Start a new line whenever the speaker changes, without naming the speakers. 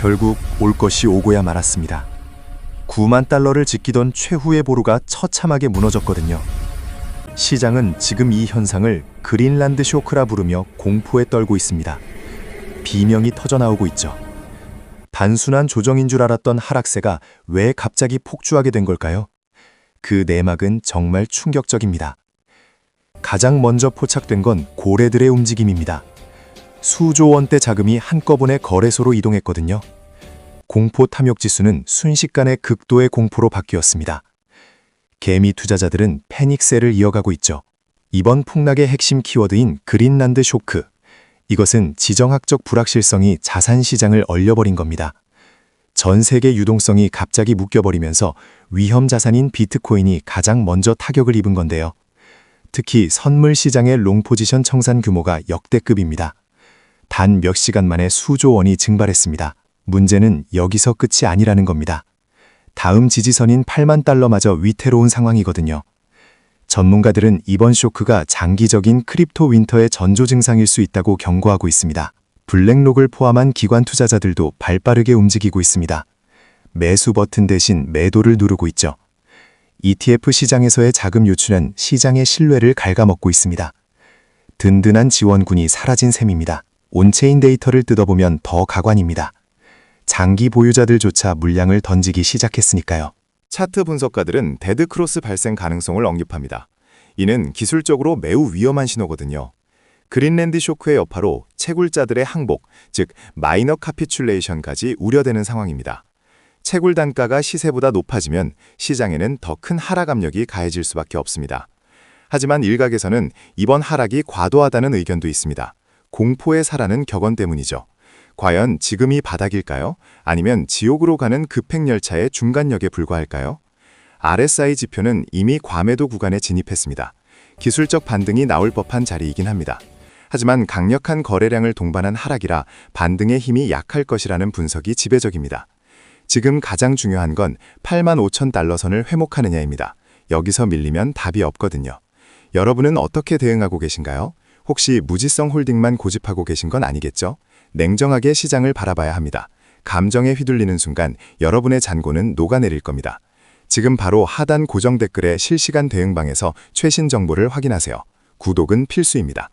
결국 올 것이 오고야 말았습니다. 9만 달러를 지키던 최후의 보루가 처참하게 무너졌거든요. 시장은 지금 이 현상을 그린란드 쇼크라 부르며 공포에 떨고 있습니다. 비명이 터져나오고 있죠. 단순한 조정인 줄 알았던 하락세가 왜 갑자기 폭주하게 된 걸까요? 그 내막은 정말 충격적입니다. 가장 먼저 포착된 건 고래들의 움직임입니다. 수조 원대 자금이 한꺼번에 거래소로 이동했거든요. 공포 탐욕 지수는 순식간에 극도의 공포로 바뀌었습니다. 개미 투자자들은 패닉세를 이어가고 있죠. 이번 폭락의 핵심 키워드인 그린란드 쇼크. 이것은 지정학적 불확실성이 자산 시장을 얼려버린 겁니다. 전 세계 유동성이 갑자기 묶여버리면서 위험 자산인 비트코인이 가장 먼저 타격을 입은 건데요. 특히 선물 시장의 롱 포지션 청산 규모가 역대급입니다. 단 몇 시간 만에 수조 원이 증발했습니다. 문제는 여기서 끝이 아니라는 겁니다. 다음 지지선인 8만 달러마저 위태로운 상황이거든요. 전문가들은 이번 쇼크가 장기적인 크립토 윈터의 전조 증상일 수 있다고 경고하고 있습니다. 블랙록을 포함한 기관 투자자들도 발빠르게 움직이고 있습니다. 매수 버튼 대신 매도를 누르고 있죠. ETF 시장에서의 자금 유출은 시장의 신뢰를 갉아먹고 있습니다. 든든한 지원군이 사라진 셈입니다. 온체인 데이터를 뜯어보면 더 가관입니다. 장기 보유자들조차 물량을 던지기 시작했으니까요.
차트 분석가들은 데드크로스 발생 가능성을 언급합니다. 이는 기술적으로 매우 위험한 신호거든요. 그린랜드 쇼크의 여파로 채굴자들의 항복, 즉 마이너 카피출레이션까지 우려되는 상황입니다. 채굴 단가가 시세보다 높아지면 시장에는 더 큰 하락 압력이 가해질 수밖에 없습니다. 하지만 일각에서는 이번 하락이 과도하다는 의견도 있습니다. 공포에 사라는 격언 때문이죠. 과연 지금이 바닥일까요? 아니면 지옥으로 가는 급행열차의 중간역에 불과할까요? RSI 지표는 이미 과매도 구간에 진입했습니다. 기술적 반등이 나올 법한 자리이긴 합니다. 하지만 강력한 거래량을 동반한 하락이라 반등의 힘이 약할 것이라는 분석이 지배적입니다. 지금 가장 중요한 건 8만 5천 달러 선을 회복하느냐입니다. 여기서 밀리면 답이 없거든요. 여러분은 어떻게 대응하고 계신가요? 혹시 무지성 홀딩만 고집하고 계신 건 아니겠죠? 냉정하게 시장을 바라봐야 합니다. 감정에 휘둘리는 순간 여러분의 잔고는 녹아내릴 겁니다. 지금 바로 하단 고정 댓글의 실시간 대응방에서 최신 정보를 확인하세요. 구독은 필수입니다.